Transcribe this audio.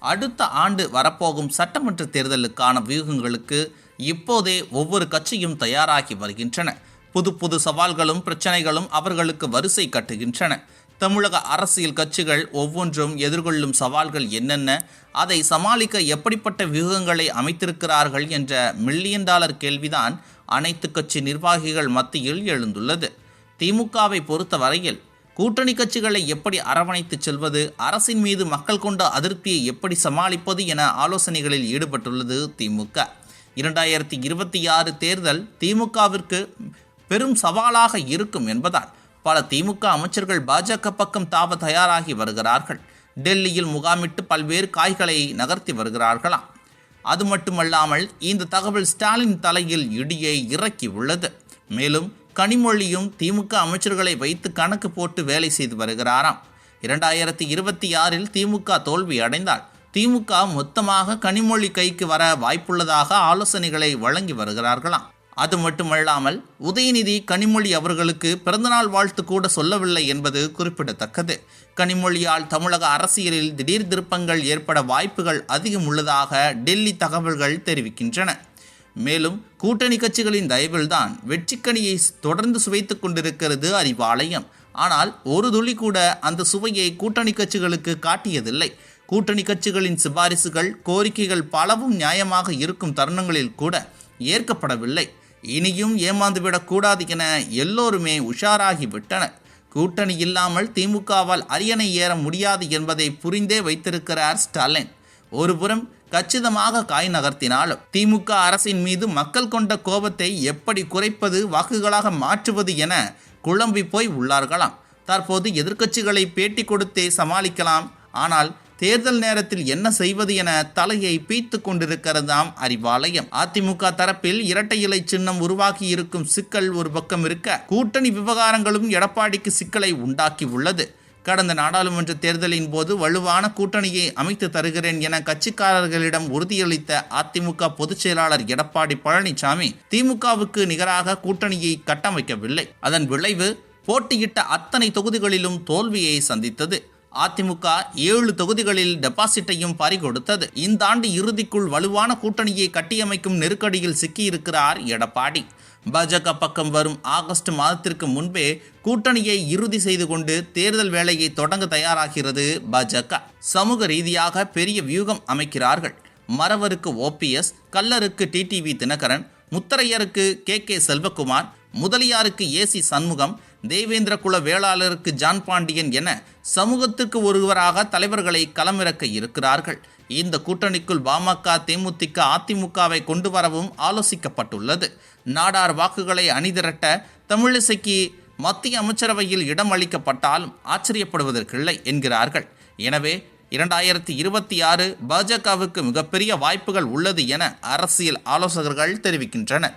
அடுத்த ஆண்டு வரப்போகும் சட்டமன்ற தேர்தலுக்கான வியூகங்களுக்கு இப்போதே ஒவ்வொரு கட்சியும் தயாராகி வருகின்றன. புது புது சவால்களும் பிரச்சனைகளும் அவர்களுக்கு வரிசை கட்டுகின்றன. தமிழக அரசியல் கட்சிகள் ஒவ்வொன்றும் எதிர்கொள்ளும் சவால்கள் என்னென்ன அதை சமாளிக்க எப்படிப்பட்ட வியூகங்களை அமைத்திருக்கிறார்கள் என்ற மில்லியன் டாலர் கேள்விதான் அனைத்து கட்சி நிர்வாகிகள் மத்தியில் எழுந்துள்ளது. திமுகவை பொறுத்தவரையில் கூட்டணி கட்சிகளை எப்படி அரவணைத்து செல்வது அரசின் மீது மக்கள் கொண்ட அதிருப்தியை எப்படி சமாளிப்பது என ஆலோசனைகளில் ஈடுபட்டுள்ளது திமுக. இரண்டாயிரத்தி இருபத்தி ஆறு தேர்தல் திமுகவிற்கு பெரும் சவாலாக இருக்கும் என்பதால் பல திமுக அமைச்சர்கள் பாஜக பக்கம் தாவ தயாராகி வருகிறார்கள். டெல்லியில் முகாமிட்டு பல்வேறு காய்களை நகர்த்தி வருகிறார்களாம். அது மட்டுமல்லாமல் இந்த தகவல் ஸ்டாலின் தலையில் இடியை இறக்கி உள்ளது மேலும் கனிமொழியும் திமுக அமைச்சர்களை வைத்து கணக்கு போட்டு வேலை செய்து வருகிறாராம். இரண்டாயிரத்தி இருபத்தி ஆறில் திமுக தோல்வி அடைந்தால் திமுக மொத்தமாக கனிமொழி கைக்கு வர வாய்ப்புள்ளதாக ஆலோசனைகளை வழங்கி வருகிறார்களாம். அது மட்டுமல்லாமல் உதயநிதி கனிமொழி அவர்களுக்கு பிறந்தநாள் வாழ்த்து கூட சொல்லவில்லை என்பது குறிப்பிடத்தக்கது. கனிமொழியால் தமிழக அரசியலில் திடீர் திருப்பங்கள் ஏற்பட வாய்ப்புகள் அதிகம் உள்ளதாக டெல்லி தகவல்கள் தெரிவிக்கின்றன. மேலும் கூட்டணி கட்சிகளின் தயவில்தான் வெற்றிக்கனியை தொடர்ந்து சுவைத்துக் கொண்டிருக்கிறது அறிவாலயம். ஆனால் ஒரு துளி கூட அந்த சுவையை கூட்டணி கட்சிகளுக்கு காட்டியதில்லை. கூட்டணி கட்சிகளின் சிபாரிசுகள் கோரிக்கைகள் பலவும் நியாயமாக இருக்கும் தருணங்களில் கூட ஏற்கப்படவில்லை. இனியும் ஏமாந்துவிடக்கூடாது என எல்லோருமே உஷாராகி விட்டனர். கூட்டணி இல்லாமல் திமுகவால் அரியணை ஏற முடியாது என்பதை புரிந்தே வைத்திருக்கிறார் ஸ்டாலின். ஒருபுறம் கச்சிதமாக காய் நகர்த்தினாலும் திமுக அரசின் மீது மக்கள் கொண்ட கோபத்தை எப்படி குறைப்பது வாக்குகளாக மாற்றுவது என குழம்பி போய் உள்ளார்களாம். தற்போது எதிர்க்கட்சிகளை பேட்டி கொடுத்தே சமாளிக்கலாம். ஆனால் தேர்தல் நேரத்தில் என்ன செய்வது என தலையை பீத்து கொண்டிருக்கிறதாம் அறிவாலயம். அதிமுக தரப்பில் இரட்டை இலை சின்னம் உருவாகி இருக்கும் சிக்கல் ஒரு பக்கம் இருக்க கூட்டணி விவகாரங்களும் எடப்பாடிக்கு சிக்கலை உண்டாக்கி உள்ளது. கடந்த நாடாளுமன்ற தேர்தலின் போது வலுவான கூட்டணியை அமைத்து தருகிறேன் என கட்சிக்காரர்களிடம் உறுதியளித்த அதிமுக பொதுச் செயலாளர் எடப்பாடி பழனிசாமி திமுகவுக்கு நிகராக கூட்டணியை கட்டமைக்கவில்லை. அதன் விளைவு போட்டியிட்ட அத்தனை தொகுதிகளிலும் தோல்வியை சந்தித்தது. அதிமுக ஏழு தொகுதிகளில் டெபாசிட்டையும் பறிகொடுத்தது. இந்த ஆண்டு இறுதிக்குள் வலுவான கூட்டணியை கட்டியமைக்கும் நெருக்கடியில் சிக்கியிருக்கிறார் எடப்பாடி. பாஜக பக்கம் வரும் ஆகஸ்ட் மாதத்திற்கு முன்பே கூட்டணியை இறுதி செய்து கொண்டு தேர்தல் வேலையை தொடங்க தயாராகிறது பாஜக. சமூக ரீதியாக பெரிய வியூகம் அமைக்கிறார்கள். மறவருக்கு ஓபிஎஸ் கல்லருக்கு டிடிவி தினகரன் முத்தரையருக்கு கே கே செல்வகுமார் முதலியாருக்கு ஏசி சண்முகம் தேவேந்திர குல வேளாளருக்கு ஜான் பாண்டியன் என சமூகத்துக்கு ஒருவராக தலைவர்களை களமிறக்க இருக்கிறார்கள். இந்த கூட்டணிக்குள் பாமக தேமுதிக அதிமுகவை கொண்டு வரவும் ஆலோசிக்கப்பட்டுள்ளது. நாடார் வாக்குகளை அணிதிரட்ட தமிழிசைக்கு மத்திய அமைச்சரவையில் இடம் அளிக்கப்பட்டாலும் ஆச்சரியப்படுவதற்கில்லை என்கிறார்கள். எனவே இரண்டாயிரத்தி இருபத்தி ஆறு பாஜகவுக்கு மிகப்பெரிய வாய்ப்புகள் உள்ளது என அரசியல் ஆலோசகர்கள் தெரிவிக்கின்றனர்.